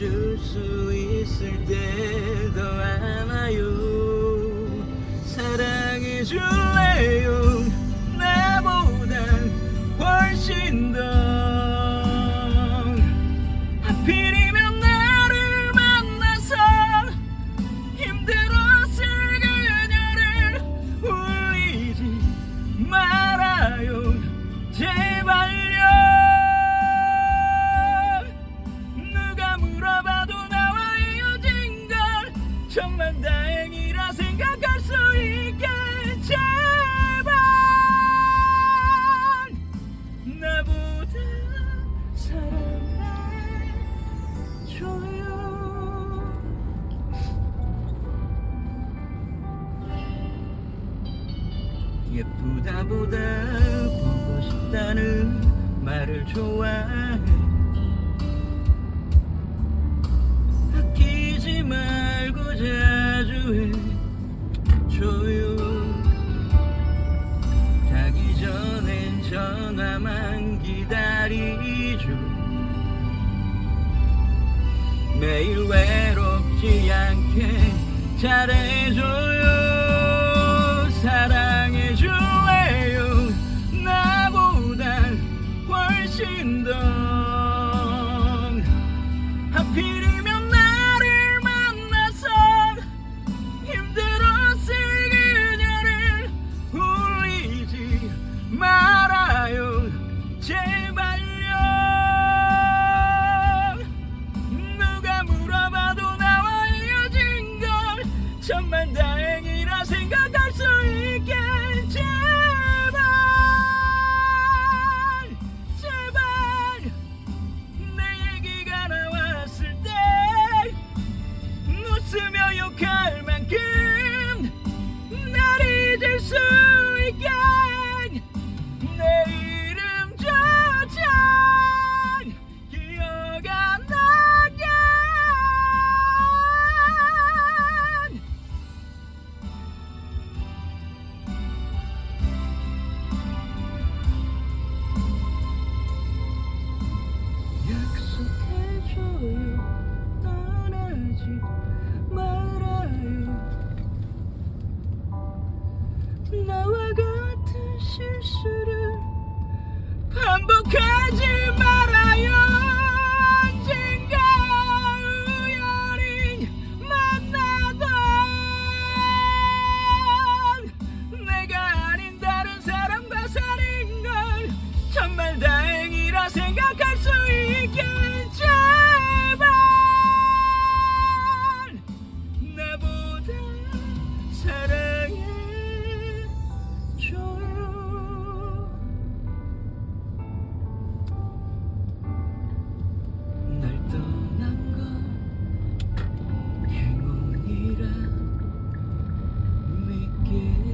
줄 수 있을 때도 알아요. 사랑해 줄래요? 나보단 훨씬 더 정말 다행이라 생각할 수 있게 제발 나보다 사랑해줘요. 예쁘다보다 보고 싶다는 말을 좋아해 매일 외롭지 않게 잘해줘요. 사랑해줄래요. 나보단 훨씬 더 날 잊을 수 있게 내 이름 조차 기억 안 나게. 약속해줘요. 떠나지 不可及 again.